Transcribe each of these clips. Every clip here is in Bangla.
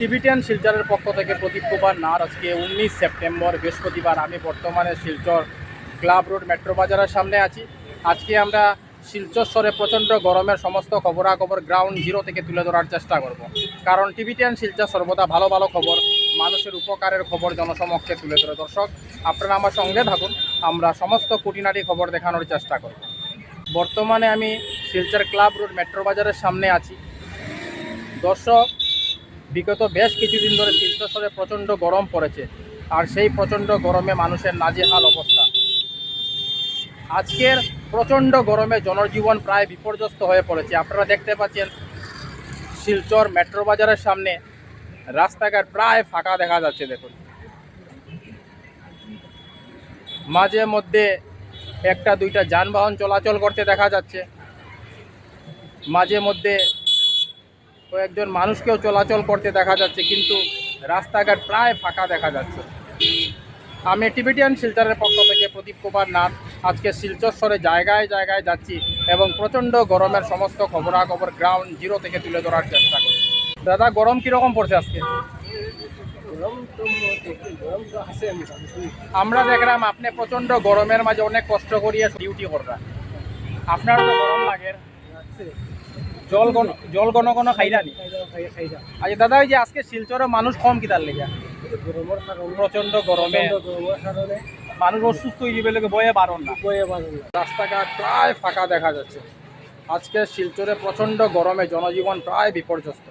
টিভিটেন শিলচরের পক্ষ থেকে প্রদীপ কুমার নার। আজকে উনিশ সেপ্টেম্বর, বৃহস্পতিবার আমি বর্তমানে শিলচর ক্লাব রোড মেট্রো বাজারের সামনে আছি। আজকে আমরা শিলচর প্রচণ্ড গরমের সমস্ত খবরাখবর গ্রাউন্ড জিরো থেকে তুলে ধরার চেষ্টা করব। কারণ টিভিটিয়ান শিলচর সর্বদা ভালো ভালো খবর, মানুষের উপকারের খবর জনসমক্ষে তুলে ধরে। দর্শক, আপনারা আমার সঙ্গে থাকুন, আমরা সমস্ত কুটিনাটি খবর দেখানোর চেষ্টা করব। বর্তমানে আমি শিলচর ক্লাব রোড মেট্রো বাজারের সামনে আছি। দর্শক বিগত বেশ কিছুদিন ধরে শিলচরে প্রচণ্ড গরম পড়েছে, আর সেই প্রচণ্ড গরমে মানুষের নাজেহাল অবস্থা। আজকের প্রচণ্ড গরমে জনজীবন প্রায় বিপর্যস্ত হয়ে পড়েছে। আপনারা দেখতে পাচ্ছেন, শিলচর মেট্রো বাজারের সামনে রাস্তাঘাট প্রায় ফাঁকা দেখা যাচ্ছে, দেখুন। মাঝে মধ্যে একটা দুইটা যানবাহন চলাচল করতে দেখা যাচ্ছে। মাঝে মধ্যে কয়েকজন মানুষকেও চলাচল করতে দেখা যাচ্ছে কিন্তু রাস্তাঘাট প্রায় ফাঁকা দেখা যাচ্ছে। আমি টিবিটিয়ান শিলচরের পক্ষ থেকে প্রদীপ কুমার নাথ। আজকে শিলচর শহরে জায়গায় জায়গায় যাচ্ছি এবং প্রচণ্ড গরমের সমস্ত খবরাখবর গ্রাউন্ড জিরো থেকে তুলে ধরার চেষ্টা করছি। দাদা গরম কীরকম পড়ছে আজকে? আমরা দেখলাম আপনি প্রচণ্ড গরমের মাঝে অনেক কষ্ট করিয়ে ডিউটি কররা আপনার তো গরম লাগে। জল গণ জল গণ গণ খাইরা নি আচ্ছা দাদা ওই যে আজকে শিলচরে মানুষ কম কিতার লেগে? প্রচণ্ড গরমে। মানুষ অসুস্থ হয়ে যাবে বয়ে বারণ না। রাস্তাঘাট প্রায় ফাঁকা দেখা যাচ্ছে। আজকে শিলচরে প্রচণ্ড গরমে জনজীবন প্রায় বিপর্যস্ত।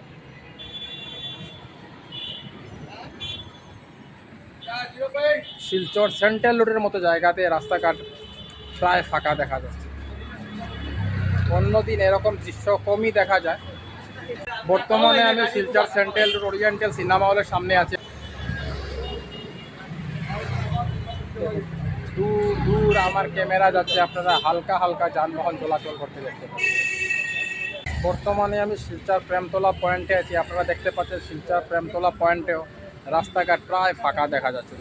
শিলচর সেন্ট্রাল রোডের মতো জায়গাতে রাস্তাঘাট প্রায় ফাঁকা দেখা যাচ্ছে। অন্যদিন এরকম দৃশ্য কমই দেখা যায়। বর্তমানে আমি শিলচর সেন্ট্রাল ওরিয়েন্টাল সিনেমা হলের সামনে আছি। দূর দূর আমার ক্যামেরা যাচ্ছে, আপনারা হালকা হালকা যানবাহন চলাচল করতে দেখতে পাচ্ছেন। বর্তমানে আমি শিলচর প্রেমতলা পয়েন্টে আছি, আপনারা দেখতে পাচ্ছেন শিলচর প্রেমতলা পয়েন্টেও রাস্তাঘাট প্রায় ফাঁকা দেখা যাচ্ছে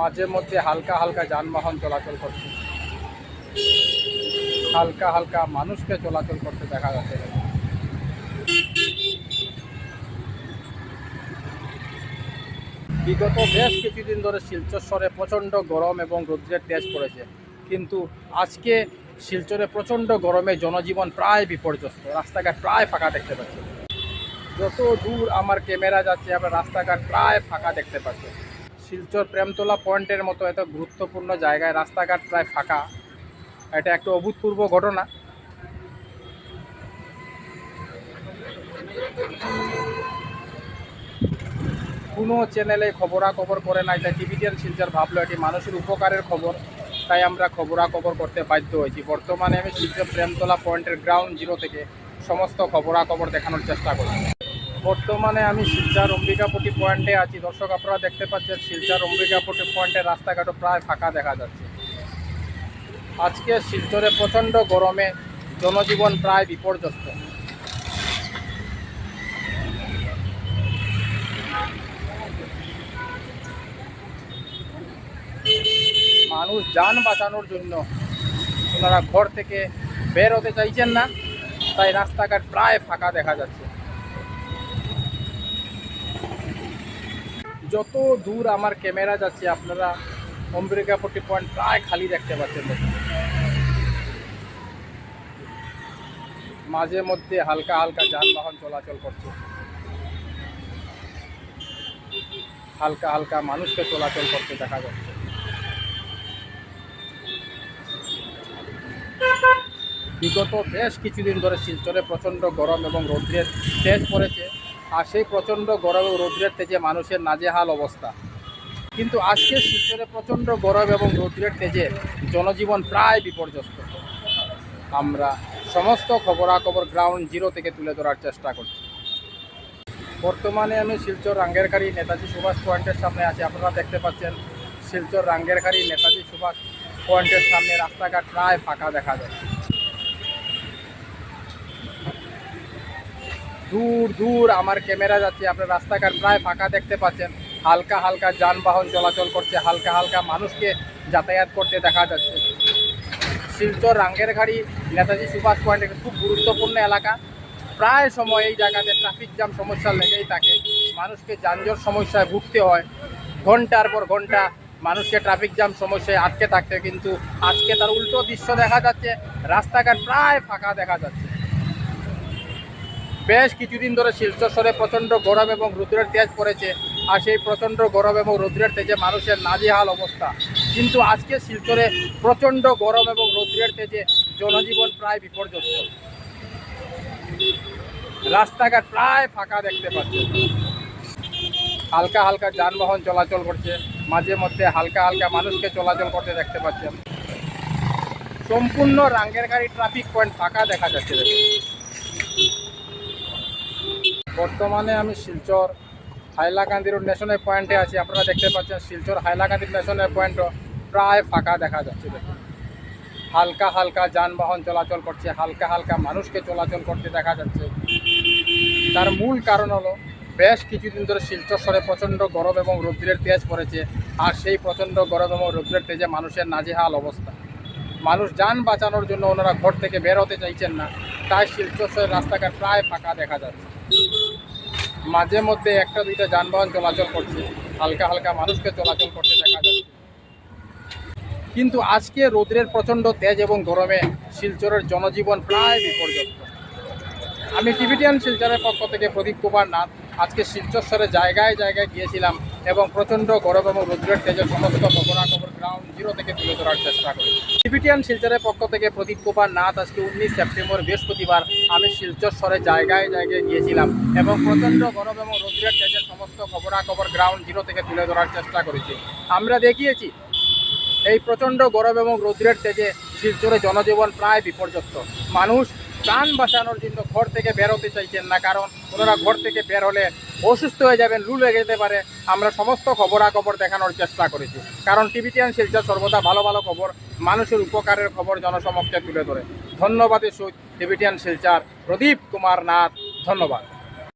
মাঝে মধ্যে হালকা হালকা যানবাহন চলাচল করছে। হালকা হালকা মানুষকে চলাচল করতে দেখা যাচ্ছে। বিগত বেশ কিছুদিন ধরে শিলচর প্রচণ্ড গরম এবং রৌদ্রের তেজ পড়েছে। কিন্তু আজকে শিলচরে প্রচণ্ড গরমে জনজীবন প্রায় বিপর্যস্ত। রাস্তাঘাট প্রায় ফাঁকা দেখতে পাচ্ছি। যত দূর আমার ক্যামেরা যাচ্ছে, আমরা রাস্তাঘাট প্রায় ফাঁকা দেখতে পাচ্ছি। শিলচর প্রেমতলা পয়েন্টের মতো এত গুরুত্বপূর্ণ জায়গায় রাস্তাঘাট প্রায় ফাঁকা। এটা একটা অভূতপূর্ব ঘটনা। কোনো চ্যানেলে খবরাখবর করে না, এটা টিভিটিয়ান শিলচর ভাবলো, এটি মানুষের উপকারের খবর, তাই আমরা খবরাখবর করতে বাধ্য হয়েছি। বর্তমানে আমি শিলচর প্রেমতলা পয়েন্টের গ্রাউন্ড জিরো থেকে সমস্ত খবরাখবর দেখানোর চেষ্টা করছি। বর্তমানে আমি শিলচর অম্বিকাপটি পয়েন্টে আছি। দর্শক, আপনারা দেখতে পাচ্ছেন, শিলচর অম্বিকাপটি পয়েন্টের রাস্তাঘাটও প্রায় ফাঁকা দেখা যাচ্ছে। আজকে শিলচরে প্রচণ্ড গরমে জনজীবন প্রায় বিপর্যস্ত। মানুষ যান বাঁচানোর জন্য ওনারা ঘর থেকে বের হতে চাইছেন না, তাই রাস্তাঘাট প্রায় ফাঁকা দেখা যাচ্ছে। যত দূর আমার ক্যামেরা যাচ্ছে আপনারা অম্বিকাপট্টি পয়েন্ট প্রায় খালি দেখতে পাচ্ছেন। মাঝে মধ্যে হালকা হালকা যানবাহন চলাচল করছে। হালকা হালকা মানুষকে চলাচল করতে দেখা যাচ্ছে। বিগত বেশ কিছুদিন ধরে শিলচরে প্রচণ্ড গরম এবং রৌদ্রের তেজ পড়েছে। আর সেই প্রচণ্ড গরম এবং রৌদ্রের তেজে মানুষের নাজেহাল অবস্থা। কিন্তু আজকে শিলচরে প্রচণ্ড গরম এবং রৌদ্রের তেজে জনজীবন প্রায় বিপর্যস্ত। আমরা সমস্ত খবরাখবর গ্রাউন্ড জিরো থেকে তুলে ধরার চেষ্টা করছি। বর্তমানে আমি শিলচর রাঙ্গেরখাড়ি নেতাজি সুভাষ পয়েন্টের সামনে আছি। আপনারা দেখতে পাচ্ছেন শিলচর রাঙ্গেরখাড়ি নেতাজি সুভাষ পয়েন্টের সামনে রাস্তাঘাট প্রায় ফাঁকা দেখা যাচ্ছে। দূর দূর আমার ক্যামেরা যাচ্ছে, আপনার রাস্তাঘাট প্রায় ফাঁকা দেখতে পাচ্ছেন। হালকা হালকা যানবাহন চলাচল করছে, হালকা হালকা মানুষকে যাতায়াত করতে দেখা যাচ্ছে। শিলচর রাঙ্গেরঘাড়ি নেতাজি সুভাষ পয়েন্ট একটা খুব গুরুত্বপূর্ণ এলাকা। প্রায় সময় এই জায়গাতে ট্রাফিক জ্যাম সমস্যা লেগেই থাকে। মানুষকে যানজট সমস্যায় ভুগতে হয়। ঘণ্টার পর ঘণ্টা মানুষকে ট্রাফিক জ্যাম সমস্যায় আটকে থাকতে কিন্তু আজকে তার উল্টো দৃশ্য দেখা যাচ্ছে। রাস্তাঘাট প্রায় ফাঁকা দেখা যাচ্ছে। বেশ কিছুদিন ধরে শিলচরে প্রচণ্ড গরম এবং রুদ্রের তেজ পড়েছে। আর সেই প্রচণ্ড গরম এবং রৌদ্রের তেজে মানুষের নাজেহাল অবস্থা। কিন্তু আজকে শিলচরে প্রচণ্ড গরম এবং রৌদ্রের তেজে জনজীবন প্রায় বিপর্যস্ত। রাস্তাঘাট প্রায় ফাঁকা দেখতে পাচ্ছেন। হালকা হালকা যানবাহন চলাচল করছে। মাঝে মধ্যে হালকা হালকা মানুষকে চলাচল করতে দেখতে পাচ্ছেন। সম্পূর্ণ রাঙ্গের গাড়ি ট্রাফিক পয়েন্ট ফাঁকা দেখা যাচ্ছে। বর্তমানে আমি শিলচর হাইলাকান্দি রোড ন্যাশনাল পয়েন্টে আছি। আপনারা দেখতে পাচ্ছেন শিলচর হাইলাকান্দি ন্যাশনাল পয়েন্টও প্রায় ফাঁকা দেখা যাচ্ছে দেখুন। হালকা হালকা যানবাহন চলাচল করছে, হালকা হালকা মানুষকে চলাচল করতে দেখা যাচ্ছে। তার মূল কারণ হলো, বেশ কিছুদিন ধরে শিলচর শহরে প্রচণ্ড গরম এবং রৌদ্রের তেজ পড়েছে, আর সেই প্রচণ্ড গরম এবং রৌদ্রের তেজে মানুষের নাজেহাল অবস্থা। মানুষ যান বাঁচানোর জন্য ওনারা ঘর থেকে বের হতে চাইছেন না, তাই শিলচর শহরের রাস্তাঘাট প্রায় ফাঁকা দেখা যাচ্ছে। মাঝে মধ্যে একটা দুইটা যানবাহন চলাচল করছে। হালকা হালকা মানুষকে চলাচল করতে দেখা যাচ্ছে। কিন্তু আজকে রৌদ্রের প্রচণ্ড তেজ এবং গরমে শিলচরের জনজীবন প্রায় বিপর্যস্ত। আমি টিভিটিয়ান শিলচরের পক্ষ থেকে প্রদীপ কুমার নাথ। আজকে শিলচর শহরে জায়গায় জায়গায় গিয়েছিলাম এবং প্রচণ্ড গরম এবং রৌদ্রের তেজের সমস্ত খবরাখবর গ্রাউন্ড জিরো থেকে তুলে ধরার চেষ্টা করি টিভিটিয়ান শিলচরের পক্ষ থেকে প্রদীপ কুমার নাথ আজকে উনিশ সেপ্টেম্বর বৃহস্পতিবার আমি শিলচর শহরে জায়গায় জায়গায় গিয়েছিলাম এবং প্রচণ্ড গরম এবং রৌদ্রের তেজের সমস্ত খবরাখবর গ্রাউন্ড জিরো থেকে তুলে ধরার চেষ্টা করেছি। আমরা দেখিয়েছি, এই প্রচণ্ড গরম এবং রৌদ্রের তেজে শিলচরে জনজীবন প্রায় বিপর্যস্ত। মানুষ প্রাণ বাঁচানোর জন্য ঘর থেকে বেরোতে চাইছেন না, কারণ ওনারা ঘর থেকে বের হলে অসুস্থ হয়ে যাবেন লু লেগে যেতে পারে। আমরা সমস্ত খবরাখবর দেখানোর চেষ্টা করেছি। কারণ টিভিটিয়ান শিলচর সর্বদা ভালো ভালো খবর, মানুষের উপকারের খবর জনসমক্ষে তুলে ধরে। ধন্যবাদের সহিত টিভিটিয়ান শিলচার প্রদীপ কুমার নাথ, ধন্যবাদ।